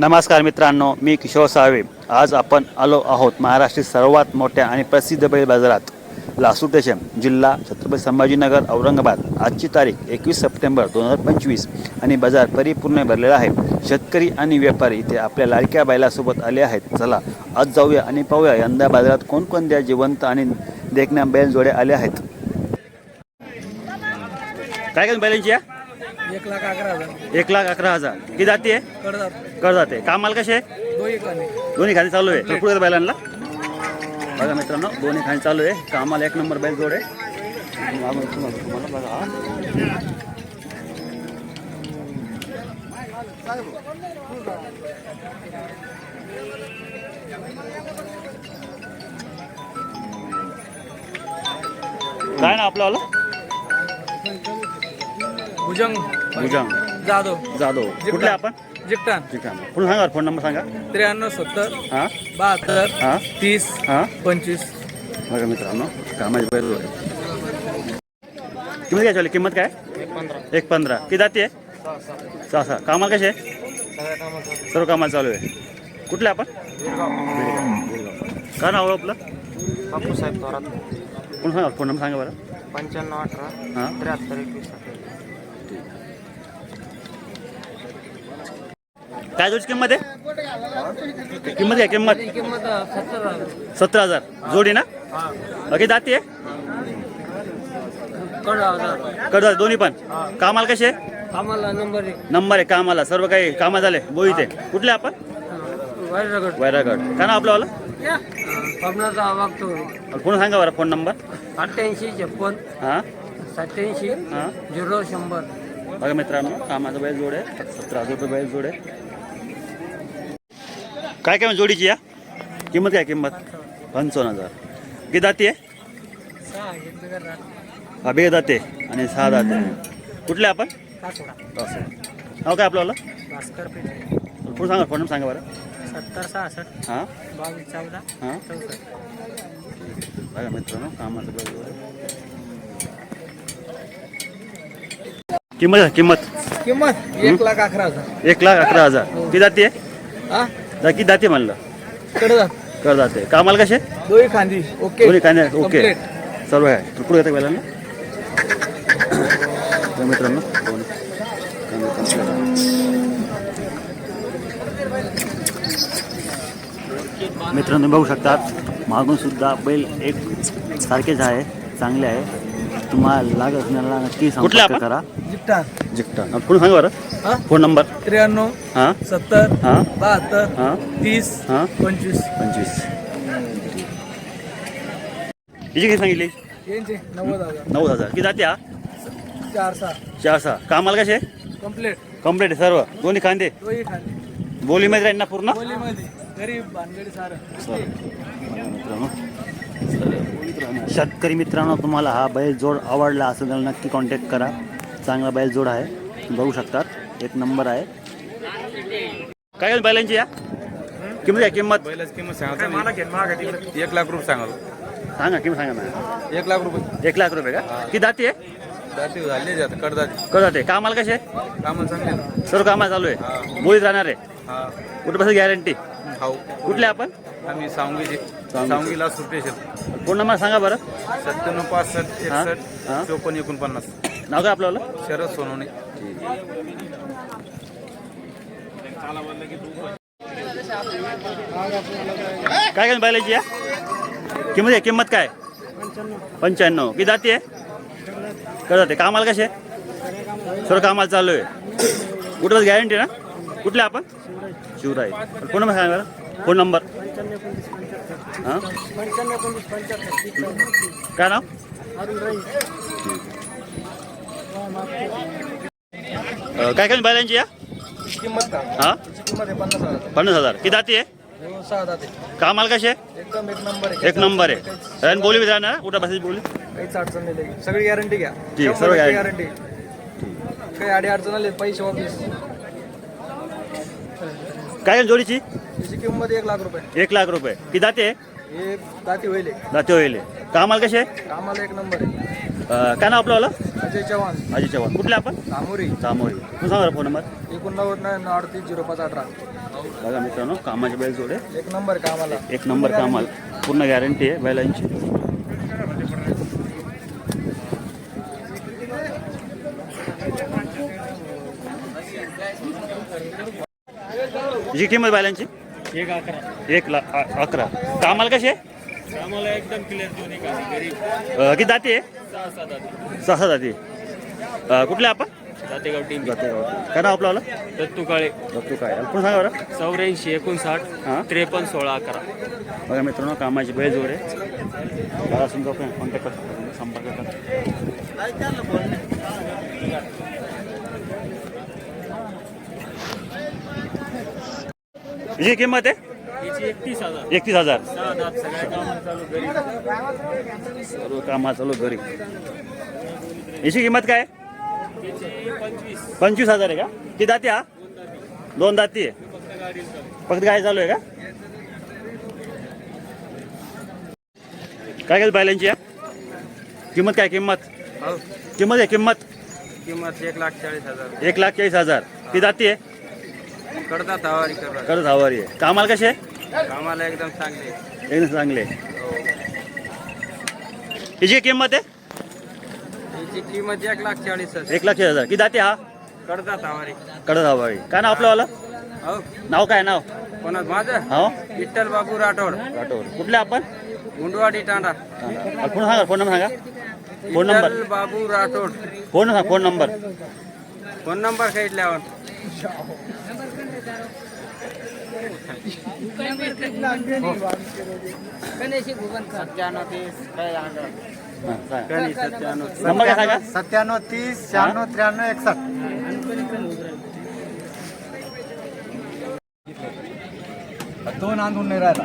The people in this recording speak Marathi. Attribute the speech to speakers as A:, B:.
A: नमस्कार मित्रांनो मी किशोर सावे. आज आपण आलो आहोत महाराष्ट्रातील सर्वात मोठ्या आणि प्रसिद्ध बैल बाजारात. लासूर देशम जिल्हा छत्रपती संभाजीनगर औरंगाबाद. आजची तारीख एकवीस सप्टेंबर दोन हजार पंचवीस आणि बाजार परिपूर्ण भरलेला आहे. शेतकरी आणि व्यापारी इथे आपल्या लाडक्या बैलासोबत आले आहेत. चला आज जाऊया आणि पाहूया यंदा बाजारात कोणकोणत्या जिवंत आणि देखण्या बैल जोड्या आल्या आहेत. काय काय बैलांची या?
B: एक लाख अकरा हजार.
A: एक लाख अकरा हजार. किती जाती आहे? कर जाते. कामाला कसे
B: दोन एकाने
A: दोन्ही खाली चालू आहे. पुढे बैलांना. बघा मित्रांनो दोन्ही खाली चालू आहे. कामाला एक नंबर बैल जोड आहे. मागून तुम्हाला तुम्हाला बघा. काय ना आपलं आलं?
B: भुजंग.
A: भुजंग.
B: जाधव.
A: जाधव. कुठले आपण?
B: जिकटान.
A: ठीक आहे पुन्हा सांगा फोन नंबर सांगा.
B: त्र्याण्णव सत्तर.
A: हां?
B: बहात्तर.
A: हां?
B: तीस.
A: हां?
B: पंचवीस.
A: बघा मित्रांनो कामाची बैल आहे किंमत काय चालली किंमत काय? एक पंधरा. किती जाती आहे सहा सहा. कामाला कसे? आहे सर्व कामाला चालू आहे. कुठले आपण? का नाव आपलं?
B: बापूसाहेब थोरात.
A: कोण सांगा? फोन नंबर सांगा बरं.
B: पंच्याण्णव अठरा.
A: हां?
B: त्र्याहत्तर एकवीस
A: काय जोडची किंमत आहे? किंमत काय किंमत.
B: सत्तर हजार.
A: जोडी ना? बाकी जाती आहे? दोन्ही पण? कामाला कसे आहे?
B: आम्हाला नंबर एक
A: नंबर आहे कामाला. सर्व काही कामा झाले बोईते कुठले आपण?
B: वायरगड
A: वैरागड. का ना आपलं कोण सांगा बरं फोन नंबर?
B: अठ्ठ्याऐंशी छप्पन
A: हां?
B: सत्याऐंशी झिरो शंभर.
A: बघा मित्रांनो कामाचा बैल जोड आहे. सतरा हजार रुपये बैल जोड आहे. काय काय जोडीची या? किंमत काय किंमत? पंचावन्न हजार. किती दाती आहे? हा बे दाते आणि सहा दाते. कुठले आपण? नाव काय आपलं
B: भास्कर पेठ.
A: कोण सांगा फोन सांगा बरं.
B: सत्तर सहासष्ट.
A: हां.
B: बावीस चौदा.
A: हां. बघा मित्रांनो कामाचं बैल जोड आहे. किंमत आहे, किंमत?
B: किंमत एक लाख अकरा हजार.
A: एक लाख अकरा हजार. किती जाती? आहे
B: हा
A: जाते म्हणलं? कर जाते. कामाला कसे?
B: दोही खांदी. ओके.
A: दोन्ही नाही ओके.
B: Complete.
A: सर्व आहे. तुकडे येतं पहिल्यांदा? तर मित्रांनो. दोन. कांदे complete आहे. मित्रांनो बघू शकतात. मागून सुद्धा बैल एक सारखेच आहे. चांगले आहे. तुम्हाला लागत असण्याला नक्की
B: कुठले
A: संपर्क
B: आपण?
A: करा.
B: जिट्टा
A: जिकटा. पुढे सांगा बरं?
B: हा?
A: Phone number?
B: त्र्याण्णव
A: हां?
B: सत्तर
A: हां?
B: बहात्तर
A: हां?
B: तीस
A: हां?
B: पंचवीस.
A: पंचवीस. हिची किती सांगितली?
B: यांचे नव्वद हजार.
A: नऊ हजार. किती जाते हा?
B: चार सहा.
A: चार सहा. कामाला कसे?
B: कंप्लीट
A: कंप्लीट आहे सर्व. दोन्ही कांदे
B: दोही खांदी.
A: बोलीमध्ये राहील ना पूर्ण?
B: बोलीमध्ये. गरीब भानगडी सारं.
A: मित्रांनो. शेतकरी मित्रांनो तुम्हाला हा बैल जोड आवडला असेल तर नक्की कॉन्टॅक्ट करा. चांगला बैल जोड आहे. बघू शकतात. एक नंबर आहे. काय बैलांची या? किंमत आहे किंमत?
C: पहिल्याच किंमत सांगा एक लाख रुपये सांगा.
A: सांगा किंमत सांगा ना.
C: एक लाख रुपये.
A: एक लाख रुपये का? किती दाती आहे?
C: जाती
A: कामाला कसे?
C: कामं चांगले.
A: सर्व कामाला चालू आहे. बोलीत राहणार आहे. कुठं बस गॅरंटी
C: खाऊ.
A: कुठले आपण?
C: आम्ही सांगलीचे
A: सांगली.
C: सांगलीला स्टेशन
A: फोन नंबर सांगा बरं?
C: सत्त्याण्णव पासष्ट
A: हा.
C: एकसष्ट
A: हा.
C: चोपन्न एकोणपन्नास.
A: नाव काय आपलं
C: शरद सोनवणे.
A: काय काय बैलाची आहे किंमत आहे? किंमत काय? पंच्याण्णव. किती जाती आहे? कर जाते? कामाला कसे? सर्व कामाला चालू आहे. कुठं बस गॅरंटी ना? कुठले आपण? शिवराई फोन नंबर सांगा बरं? Phone number? हां? काय नाव? काय काय बैलांची या?
B: किंमत का
A: हां?
B: किंमत आहे पन्नास हजार.
A: किती जाती आहे? कामाला कसे
B: एकदम एक नंबर आहे?
A: एक नंबर आहे. कारण बोली राहणार कुठं बसायची बोली?
B: काहीच अडचण नाही त्याची. सगळी गॅरंटी घ्या.
A: ठीक, सर्व guarantee.
B: गॅरंटी काही अडी अडचण आली पैसे वापस.
A: काय आहे जोडीची?
B: त्याची किंमत एक लाख रुपये.
A: एक लाख रुपये. किती जाते
B: दाती होईल. एक.
A: जाते होईल. कामाला कसे?
B: कामाला एक नंबर आहे.
A: काय नाव आपलं वाला?
B: अजय चव्हाण.
A: अजय चव्हाण. कुठले आपण?
B: सामोरी.
A: चामोरी तू सांगा फोन नंबर
B: एकोणनव्वद नव्याण्णव अडतीस झिरो पाच अठरा.
A: बघा मित्रांनो कामाचे बैल जोडे.
B: एक नंबर कामाला.
A: एक नंबर कामाला. पूर्ण गॅरंटी आहे बैलांची. जी किंमत बैलांची?
B: एक अकरा.
A: एक अ- अकरा. कामाला कशी आहे?
B: कामाला एकदम क्लिअर दोन्ही कामी गरीब.
A: किती जाती
B: सहा सात आधी
A: सहा जाती. अ, कुठले आपण?
B: जातेगाव टीम.
A: जाते काय नाव आपलं आलं
B: दत्तू काळे.
A: तू काय आपण सांगा बरं?
B: चौऱ्याऐंशी एकोणसाठ
A: हां?
B: त्रेपन्न सोळा अकरा.
A: बघा मित्रांनो कामाची बैल जोड आहे. मला समजा कॉन्टॅक्ट करा. संपर्क करा. जी किंमत आहे?
B: एकतीस हजार.
A: सर्व कामा चालू घरी. याची किंमत काय?
B: पंचवीस.
A: पंचवीस हजार आहे का? किती दाती हा? दोन दाती. आहे.
B: फक्त गाडी चालू
A: फक्त काय चालू आहे का? काय केलं बैलांची या किंमत काय किंमत?
C: हो
A: किंमत आहे किंमत?
C: किंमत एक लाख चाळीस हजार.
A: एक लाख चाळीस हजार. किती दाती आहे?
C: कडता तवारी करतात.
A: करत हवारी आहे कामाला कशी आहे?
C: कामाला एकदम चांगले.
A: एकदम चांगले. आहे. हिची किंमत आहे?
C: याची किंमत एक लाख चाळीस हजार.
A: एक लाख चाळीस हजार. किती दाती हा?
C: कडता तवारी
A: कडत हवारी काय नाव आपलं वाला?
C: हो.
A: नाव काय नाव?
C: कोणाच? माझं?
A: हो
C: विठ्ठल बाबू राठोड.
A: राठोड. कुठले आपण?
C: मुंडवाडी तांडा
A: फोन सांगा फोन नंबर सांगा. Phone number.
C: Vitthal Babu Rathod.
A: Phone सांगा फोन नंबर.
C: फोन नंबर सांगितल्यावर सत्त्याण्णव तीस काय
A: हां,
C: सत्त्याण्णव
A: सांगा?
D: सत्त्याण्णव तीस शहाण्णव त्र्याण्णव एकसष्ट. दोन आणून नाही राहिला.